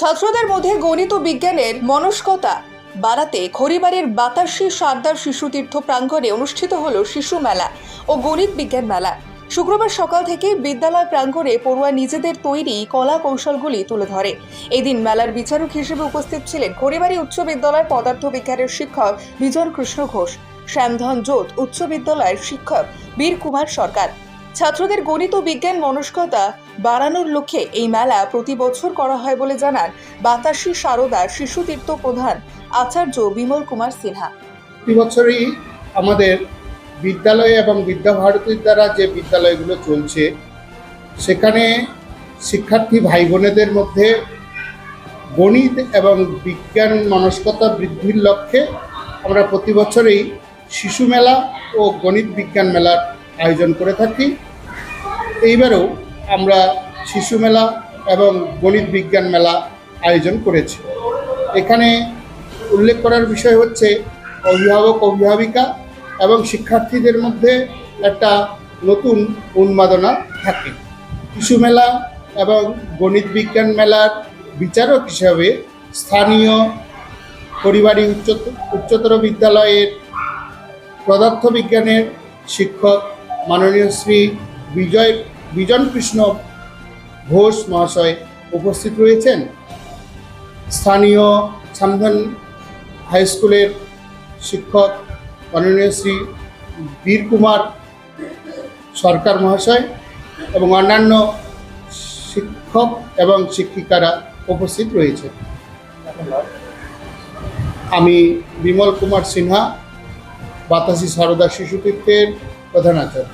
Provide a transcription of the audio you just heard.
ছাত্রদের মধ্যে গণিত বিজ্ঞানের মনস্কতা বাড়াতে খড়িবাড়ির বাতাসি সারদার শিশু তীর্থ প্রাঙ্গণে অনুষ্ঠিত হল শিশু মেলা ও গণিত বিজ্ঞান মেলা। শুক্রবার সকাল থেকে বিদ্যালয় প্রাঙ্গণে পড়ুয়া নিজেদের তৈরি কলা কৌশলগুলি তুলে ধরে। এদিন মেলার বিচারক হিসেবে উপস্থিত ছিলেন খড়িবাড়ি উচ্চ বিদ্যালয়ের পদার্থ বিজ্ঞানের শিক্ষক বিজন কৃষ্ণ ঘোষ, শ্যামধন জোত উচ্চ বিদ্যালয়ের শিক্ষক বীর কুমার সরকার। ছাত্রদের গণিত ও বিজ্ঞান মনস্কতা বাড়ানোর লক্ষ্যে এই মেলা প্রতি বছর করা হয় বলে জানান বাতাসী সারদা শিশুতীর্থ প্রধান আচার্য বিমল কুমার সিনহা। বছরই আমাদের বিদ্যালয়ে এবং বিদ্যাভারতীর দ্বারা যে বিদ্যালয়গুলো চলছে, সেখানে শিক্ষার্থী ভাই বোনেদের মধ্যে গণিত এবং বিজ্ঞান মনস্কতা বৃদ্ধির লক্ষ্যে আমরা প্রতি বছরই শিশু মেলা ও গণিত বিজ্ঞান মেলার আয়োজন করে থাকি। এইবারেও আমরা শিশু মেলা এবং গণিত বিজ্ঞান মেলা আয়োজন করেছি। এখানে উল্লেখ করার বিষয় হচ্ছে অভিভাবক, অভিভাবিকা এবং শিক্ষার্থীদের মধ্যে একটা নতুন উন্মাদনা থাকে। শিশু মেলা এবং গণিত বিজ্ঞান মেলার বিচারক হিসাবে স্থানীয় পরিবারী উচ্চ উচ্চতর বিদ্যালয়ের পদার্থ বিজ্ঞানের শিক্ষক মাননীয় শ্রী বিজয়, বিজন কৃষ্ণ ঘোষ মহাশয় উপস্থিত রয়েছেন। স্থানীয় সামধান হাই স্কুলের শিক্ষক মাননীয় শ্রী বীর কুমার সরকার মহাশয় এবং অন্যান্য শিক্ষক এবং শিক্ষিকারা উপস্থিত রয়েছে আমি বিমল কুমার সিনহা, বাতাসি সারদা শিশুতীর্থের প্রধান আচার্য।